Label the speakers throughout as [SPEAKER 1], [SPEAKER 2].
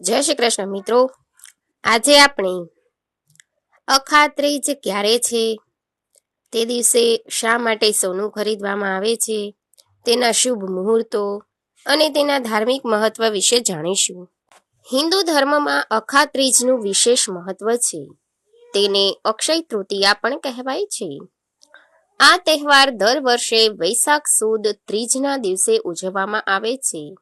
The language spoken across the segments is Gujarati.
[SPEAKER 1] જય શ્રી કૃષ્ણ મિત્રો. આજે આપણે અખાત્રીજ ક્યારે છે? તે દિવસે શા માટે સોનું ખરીદવામાં આવે છે? તેના શુભ મુહૂર્તો અને તેના ધાર્મિક મહત્વ વિશે જાણીશું. હિન્દુ ધર્મમાં અખાત્રીજનું વિશેષ મહત્વ છે. તેને અક્ષય તૃતીયા પણ કહેવાય છે. આ તહેવાર દર વર્ષે વૈશાખ સુદ ત્રીજના દિવસે ઉજવવામાં આવે છે.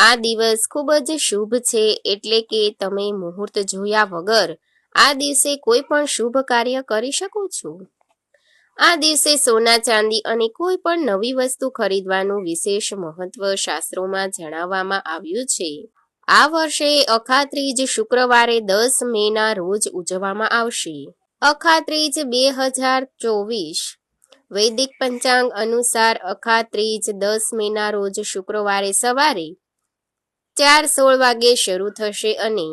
[SPEAKER 1] આ દિવસ ખૂબ જ શુભ છે એટલે કે તમે મુહૂર્ત જોયા વગર આ દિવસે કોઈ પણ શુભ કાર્ય કરી શકો છો. આ દિવસે સોના, ચાંદી અને કોઈ પણ નવી વસ્તુ ખરીદવાનું વિશેષ મહત્વ શાસ્ત્રોમાં જણાવવામાં આવ્યું છે. આ વર્ષે અખાત્રીજ શુક્રવારે દસ મેના રોજ ઉજવવામાં આવશે. અખાત્રીજ બે હજાર ચોવીસ. વૈદિક પંચાંગ અનુસાર અખાત્રીજ દસ મેના રોજ શુક્રવારે સવારે ચાર સોળ વાગે શરૂ થશે અને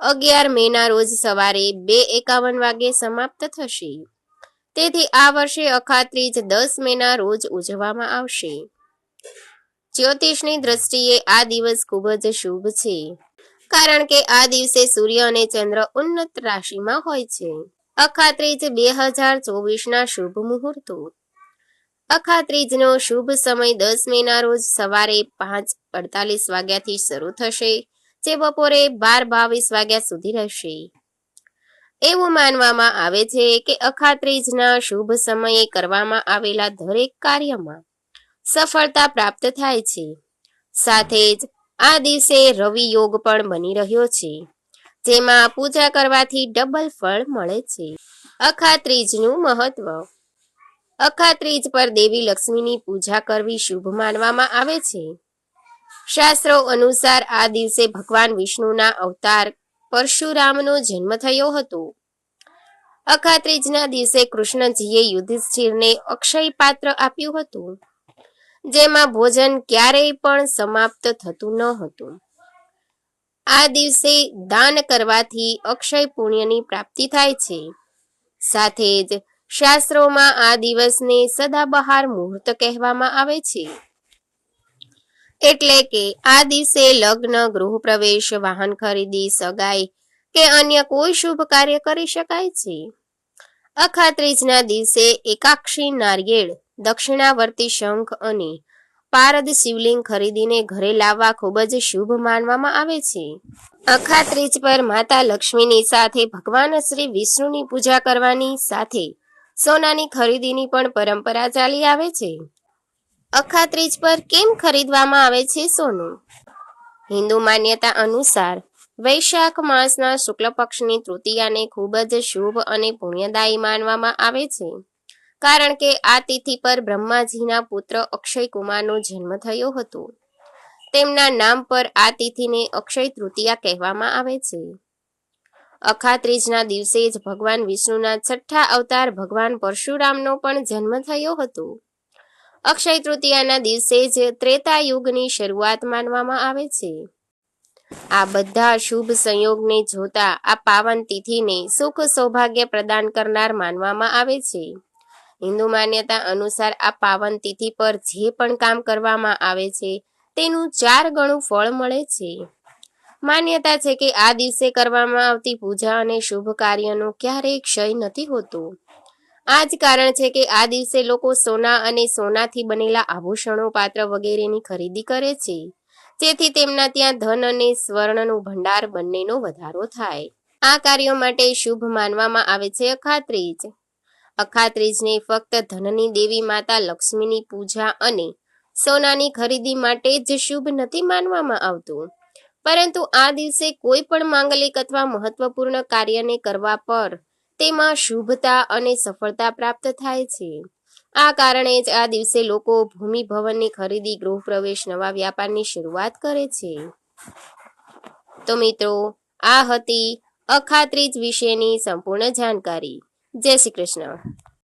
[SPEAKER 1] અગિયાર મેના રોજ સવારે બે એકાવન વાગે સમાપ્ત થશે. તેથી આ વર્ષે અખાત્રીજ દસ મેના રોજ ઉજવવામાં આવશે. જ્યોતિષની દ્રષ્ટિએ આ દિવસ ખૂબ જ શુભ છે. કારણ કે આ દિવસે સૂર્ય અને ચંદ્ર ઉન્નત રાશિમાં હોય છે. અખાત્રીજ બે હજાર ચોવીસના શુભ મુહૂર્તો. અખાત્રીજનો શુભ સમય દસ મેના રોજ સવારે પાંચ અડતાલીસ વાગ્યાથી શરૂ થશે, જે બપોરે બાર બાવીસ વાગ્યા સુધી રહેશે. એવું માનવામાં આવે છે કે અખાત્રીજના શુભ સમયે કરવામાં આવેલા દરેક કાર્યમાં સફળતા પ્રાપ્ત થાય છે. સાથે જ આ દિવસે રવિ યોગ પણ બની રહ્યો છે, જેમાં પૂજા કરવાથી ડબલ ફળ મળે છે. અખાત્રીજનું મહત્વ અખાત્રીજ પર દેવી લક્ષ્મીની પૂજા કરવી શુભ માનવામાં આવે છે. શાસ્ત્રો અનુસાર આ દિવસે ભગવાન વિષ્ણુના અવતાર પરશુરામનો જન્મ થયો હતો. અખાત્રીજના દિવસે કૃષ્ણજીએ યુધિષ્ઠિરને અક્ષય પાત્ર આપ્યું હતું, જેમાં ભોજન ક્યારેય પણ સમાપ્ત થતું ન હતું. આ દિવસે દાન કરવાથી અક્ષય પુણ્યની પ્રાપ્તિ થાય છે. સાથે જ શાસ્ત્રોમાં આ દિવસને સદાબહાર મુહૂર્ત કહેવામાં આવે છે. એટલે કે આ દિવસે લગ્ન ગૃહ પ્રવેશ વાહન ખરીદી, સગાઈ કે અન્ય કોઈ શુભ કાર્ય કરી શકાય છે. અખાત્રીજના દિવસે એકાક્ષી નારિયેળ, દક્ષિણાવર્તી શંખ અને પારદ શિવલિંગ ખરીદીને ઘરે લાવવા ખૂબ જ શુભ માનવામાં આવે છે. અખાત્રીજ પર માતા લક્ષ્મીની સાથે ભગવાન શ્રી વિષ્ણુની પૂજા કરવાની સાથે સોનાની ખરીદીની પણ પરંપરા ચાલી આવે છે. અખાત્રીજ પર કેમ ખરીદવામાં આવે છે સોનું? હિન્દુ માન્યતા અનુસાર વૈશાખ માસના શુક્લ પક્ષની તૃતીયાને ખૂબ જ શુભ અને પુણ્યદાયી માનવામાં આવે છે. કારણ કે આ તિથિ પર બ્રહ્માજીના પુત્ર અક્ષય કુમારનો જન્મ થયો હતો. તેમના નામ પર આ તિથિને અક્ષય તૃતીયા કહેવામાં આવે છે. અખાત્રીજના દિવસે જ ભગવાન વિષ્ણુના છઠ્ઠા અવતાર ભગવાન પરશુરામનો પણ જન્મ થયો હતો. અક્ષય તૃતીયાના દિવસે જ ત્રેતા યુગની શરૂઆત માનવામાં આવે છે. આ બધા શુભ સંયોગને જોતા આ પાવન તિથિને સુખ સૌભાગ્ય પ્રદાન કરનાર માનવામાં આવે છે. હિન્દુ માન્યતા અનુસાર આ પાવન તિથિ પર જે પણ કામ કરવામાં આવે છે, તેનું ચાર ગણું ફળ મળે છે. માન્યતા છે કે આ દિવસે કરવામાં આવતી પૂજા અને શુભ કાર્યનો ક્યારેય ક્ષય નથી હોતો. આ જ કારણ છે કે આ દિવસે લોકો સોના અને સોનાથી બનેલા આભૂષણો, પાત્ર વગેરેની ખરીદી કરે છે. જેથી તેમના ત્યાં ધન અને સ્વર્ણનું ભંડાર બંનેનો વધારો થાય. આ કાર્યો માટે શુભ માનવામાં આવે છે અખાત્રીજ. અખાત્રીજને ફક્ત ધનની દેવી માતા લક્ષ્મીની પૂજા અને સોનાની ખરીદી માટે જ શુભ નથી માનવામાં આવતું. પરંતુ આ દિવસે કોઈ પણ માંગલિક અથવા મહત્વપૂર્ણ કાર્યને કરવા પર તેમાં શુભતા અને સફળતા પ્રાપ્ત થાય છે. આ કારણે જ આ દિવસે લોકો ભૂમિ ભવનની ખરીદી, ગૃહ પ્રવેશ, નવા વ્યાપારની શરૂઆત કરે છે. તો મિત્રો, આ હતી અખાત્રીજ વિશેની સંપૂર્ણ જાણકારી. જય શ્રી કૃષ્ણ.